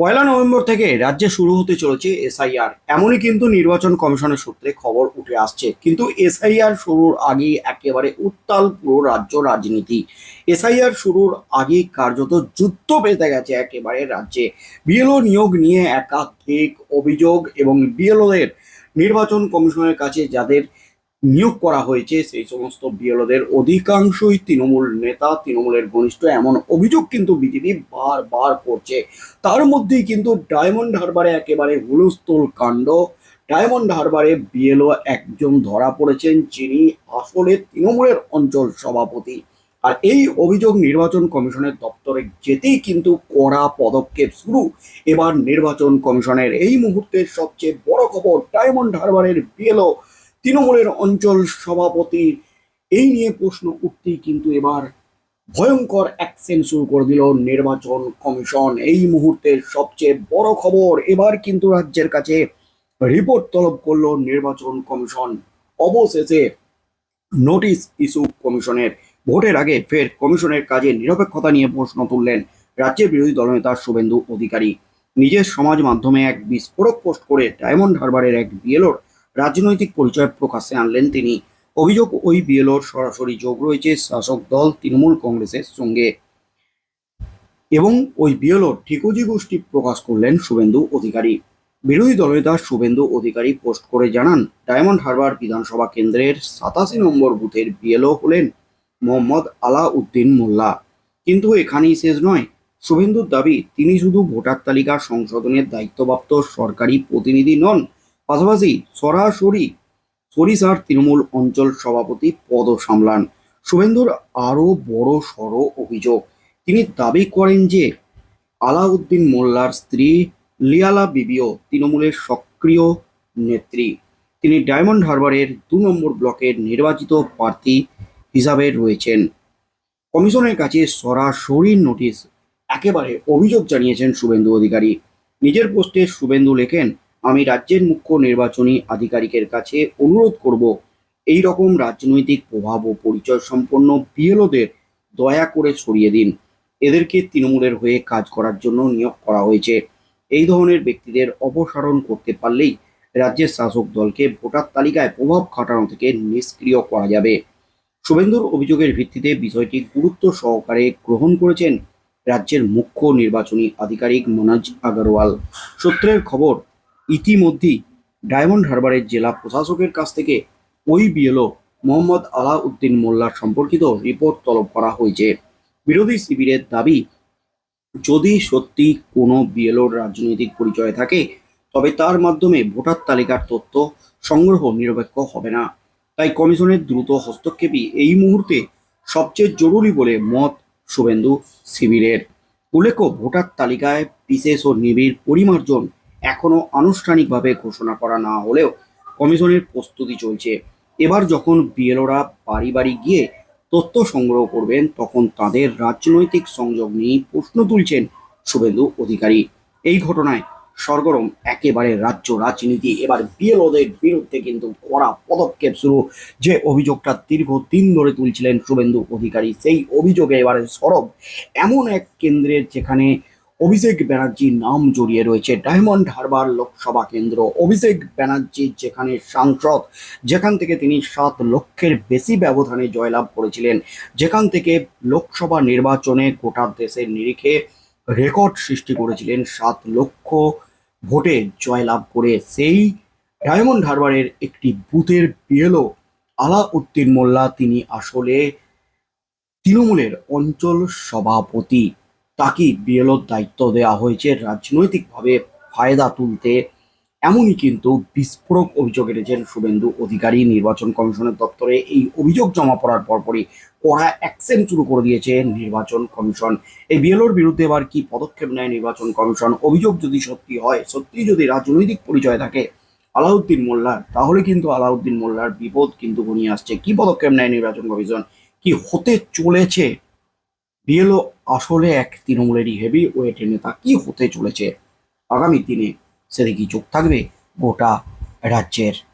পয়লা November থেকে রাজ্যে শুরু হতে চলেছে এসআইআর। এমনই কিন্তু নির্বাচন কমিশনের সূত্রে খবর উঠে আসছে। কিন্তু এসআইআর শুরুর আগে একেবারে উত্তাল পুরো রাজ্য রাজনীতি। এসআইআর শুরুর আগে কার্যত যুদ্ধ পেতে গেছে একেবারে রাজ্যে। বিএলও নিয়োগ নিয়ে একাধিক অভিযোগ এবং বিএলওদের নির্বাচন কমিশনের কাছে যাদের নিয়োগ করা হয়েছে, সেই সমস্ত বিএলওদের অধিকাংশই তৃণমূল নেতা, তৃণমূলের ঘনিষ্ঠ এমন অভিযোগ কিন্তু বিজেপি বারবার করছে। তার মধ্যেই কিন্তু ডায়মন্ড হারবারে একেবারে হুলস্থুল কাণ্ড। ডায়মন্ড হারবারে বিএলও একজন ধরা পড়েছেন, যিনি আসলে তৃণমূলের অঞ্চল সভাপতি। আর এই অভিযোগ নির্বাচন কমিশনের দপ্তরে যেতেই কিন্তু কড়া পদক্ষেপ শুরু। এবার নির্বাচন কমিশনের এই মুহূর্তের সবচেয়ে বড় খবর, ডায়মন্ড হারবারের বিএলও তৃণমূলের অঞ্চল সভাপতি, এই নিয়ে প্রশ্ন উঠতেই কিন্তু এবার ভয়ঙ্কর অ্যাকশন শুরু করে দিল নির্বাচন কমিশন। এই মুহূর্তের সবচেয়ে বড় খবর এবার কিন্তু রাজ্যের কাছে রিপোর্ট তলব করল নির্বাচন কমিশন। অবশেষে নোটিশ ইস্যু কমিশনের, ভোটের আগে ফের কমিশনের কাজে নিরপেক্ষতা নিয়ে প্রশ্ন তুললেন রাজ্যের বিরোধী দলনেতা শুভেন্দু অধিকারী। নিজের সমাজ মাধ্যমে এক বিস্ফোরক পোস্ট করে ডায়মন্ড হারবারের এক বিএলওর রাজনৈতিক পরিচয় প্রকাশে আনলেন তিনি। অভিযোগ, ওই বিএলওর সরাসরি যোগ রয়েছে শাসক দল তৃণমূল কংগ্রেসের সঙ্গে। এবং ওই বিএলওর ঠিকুজি গোষ্ঠী প্রকাশ করলেন শুভেন্দু অধিকারী। বিরোধী দলনেতা শুভেন্দু অধিকারী পোস্ট করে জানান, ডায়মন্ড হারবার বিধানসভা কেন্দ্রের সাতাশি নম্বর বুথের বিএলও হলেন মোহাম্মদ আলা উদ্দিন মোল্লা। কিন্তু এখানেই শেষ নয়। শুভেন্দুর দাবি, তিনি শুধু ভোটার তালিকা সংশোধনের দায়িত্বপ্রাপ্ত সরকারি প্রতিনিধি নন পাশাপাশি সরাসরি সরিষার তৃণমূল অঞ্চল সভাপতি পদ সামলান। শুভেন্দুর আরও বড় সড় অভিযোগ। তিনি দাবি করেন যে আলাউদ্দিন মোল্লার স্ত্রী লিয়ালা বিবিও তৃণমূলের সক্রিয় নেত্রী। তিনি ডায়মন্ড হারবারের দু নম্বর ব্লকের নির্বাচিত প্রার্থী হিসাবে রয়েছেন। কমিশনের কাছে সরাসরি নোটিশ, একেবারে অভিযোগ জানিয়েছেন শুভেন্দু অধিকারী। নিজের পোস্টে শুভেন্দু লেখেন আমি রাজ্যের মুখ্য নির্বাচনী আধিকারিকের কাছে অনুরোধ করব এই রকম রাজনৈতিক প্রভাব ও পরিচয় সম্পন্ন বিএলওদের দয়া করে সরিয়ে দিন। এদেরকে তৃণমূলের হয়ে কাজ করার জন্য নিয়োগ করা হয়েছে। এই ধরনের ব্যক্তিদের অপসারণ করতে পারলেই রাজ্যের শাসক দলকে ভোটার তালিকায় প্রভাব খাটানো থেকে নিষ্ক্রিয় করা যাবে। শুভেন্দুর অভিযোগের ভিত্তিতে বিষয়টি গুরুত্ব সহকারে গ্রহণ করেছেন রাজ্যের মুখ্য নির্বাচনী আধিকারিক মনোজ আগরওয়াল। সূত্রের খবর ইতিমধ্যেই ডায়মন্ড হারবারের জেলা প্রশাসকের কাছ থেকে ওই বিএলও মোহাম্মদ আলা উদ্দিন মোল্লার সম্পর্কিত রিপোর্ট তলব করা হয়েছে। বিরোধী শিবিরের দাবি, যদি সত্যি কোনো বিএলওর রাজনৈতিক পরিচয় থাকে, তবে তার মাধ্যমে ভোটার তালিকার তথ্য সংগ্রহ নিরপেক্ষ হবে না। তাই কমিশনের দ্রুত হস্তক্ষেপই এই মুহূর্তে সবচেয়ে জরুরি বলে মত শুভেন্দু শিবিরের। উল্লেখ্য, ভোটার তালিকায় বিশেষ ও নিবিড় পরিমার্জন এখনও আনুষ্ঠানিকভাবে ঘোষণা করা না হলেও কমিশনের প্রস্তুতি চলছে। এবার যখন বিএলওরা বাড়ি বাড়ি গিয়ে তথ্য সংগ্রহ করবেন, তখন তাদের রাজনৈতিক সংযোগ নিয়ে প্রশ্ন তুলছেন শুভেন্দু অধিকারী। এই ঘটনায় সরগরম একেবারে রাজ্য রাজনীতি। এবার বিএলওদের বিরুদ্ধে কিন্তু কড়া পদক্ষেপ শুরু। যে অভিযোগটা দীর্ঘদিন ধরে তুলছিলেন শুভেন্দু অধিকারী, সেই অভিযোগে এবারে সরব এমন এক কেন্দ্রের যেখানে অভিষেক ব্যানার্জির নাম জড়িয়ে রয়েছে ডায়মন্ড হারবার লোকসভা কেন্দ্র। অভিষেক ব্যানার্জি যেখানে সাংসদ, যেখান থেকে তিনি সাত লক্ষের বেশি ব্যবধানে জয়লাভ করেছিলেন, যেখান থেকে লোকসভা নির্বাচনে গোটা দেশের নিরিখে রেকর্ড সৃষ্টি করেছিলেন সাত লক্ষ ভোটে জয়লাভ করে। সেই ডায়মন্ড হারবারের একটি বুথের বিএলও আলা উদ্দিন মোল্লা, তিনি আসলে তৃণমূলের অঞ্চল সভাপতি। তাকে বিএলওর দায়িত্ব দেওয়া হয়েছে। রাজনৈতিকভাবে ফায়দা তুলতে এমনই কিন্তু বিস্ফোরক অভিযোগ এনেছেন শুভেন্দু অধিকারী। নির্বাচন কমিশনের দপ্তরে এই অভিযোগ জমা পড়ার পরপরই কড়া অ্যাকশন শুরু করে দিয়েছে নির্বাচন কমিশন। এই বিএলওর বিরুদ্ধে এবার কি পদক্ষেপ নেয় নির্বাচন কমিশন? অভিযোগ যদি সত্যি হয়, সত্যি যদি রাজনৈতিক পরিচয় থাকে আলাউদ্দিন মোল্লার, তাহলে কিন্তু আলাউদ্দিন মোল্লার বিপদ কিন্তু ঘনিয়ে আসছে। কি পদক্ষেপ নেয় নির্বাচন কমিশন? কি হতে চলেছে? বিএলও আসলে এক তৃণমূলেরই হেভি ওয়েটের নেতা কী হতে চলেছে? আগামী দিনে সেদিকে চোখ থাকবে গোটা রাজ্যের।